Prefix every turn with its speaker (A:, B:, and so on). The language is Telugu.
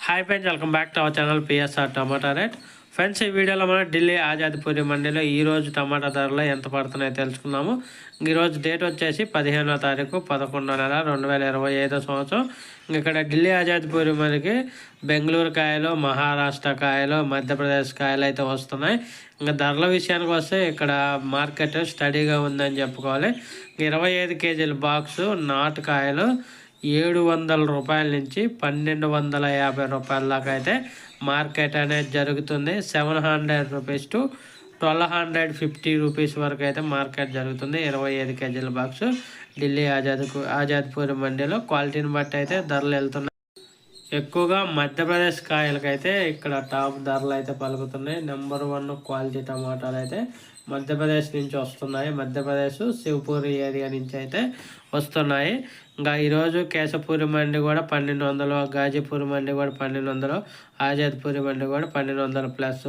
A: Hi friends welcome back to our channel PSR tomato rate friends ఈ వీడియోలో మనం ఢిల్లీ ఆజాద్పూరి మండీలో ఈరోజు టమాటా ధరలు ఎంత పడుతున్నాయో తెలుసుకుందాము. ఈరోజు డేట్ వచ్చేసి పదిహేనో తారీఖు పదకొండో నెల రెండు వేల ఇరవై ఐదో సంవత్సరం. ఇక్కడ ఢిల్లీ ఆజాద్పూరి మనకి బెంగళూరు కాయలు మహారాష్ట్ర కాయలు మధ్యప్రదేశ్ కాయలు అయితే వస్తున్నాయి. ఇంకా ధరల విషయానికి వస్తే ఇక్కడ మార్కెట్ స్టడీగా ఉందని చెప్పుకోవాలి. ఇరవై ఐదు కేజీల బాక్సు నాటు కాయలు ఏడు వందల రూపాయల నుంచి పన్నెండు వందల యాభై రూపాయల దాకా అయితే మార్కెట్ అనేది జరుగుతుంది. Seven hundred rupees to twelve hundred fifty rupees వరకు అయితే మార్కెట్ జరుగుతుంది. ఇరవై ఐదు కేజీల బాక్స్ ఢిల్లీ ఆజాద్ ఆజాద్పూర్ మండీలో క్వాలిటీని బట్టి అయితే ధరలు వెళ్తున్నాయి. ఎక్కువగా మధ్యప్రదేశ్ కాయలకైతే ఇక్కడ టాప్ ధరలు అయితే పలుకుతున్నాయి. నెంబర్ వన్ క్వాలిటీ టమాటాలు అయితే మధ్యప్రదేశ్ నుంచి వస్తున్నాయి. మధ్యప్రదేశ్ శివపూరి ఏరియా నుంచి అయితే వస్తున్నాయి. ఇంకా ఈరోజు కేశపూరి మండి కూడా పన్నెండు వందలు గాజీపూరి మండి కూడా పన్నెండు వందలు ఆజాద్పూరి మండి కూడా పన్నెండు వందలు ప్లస్.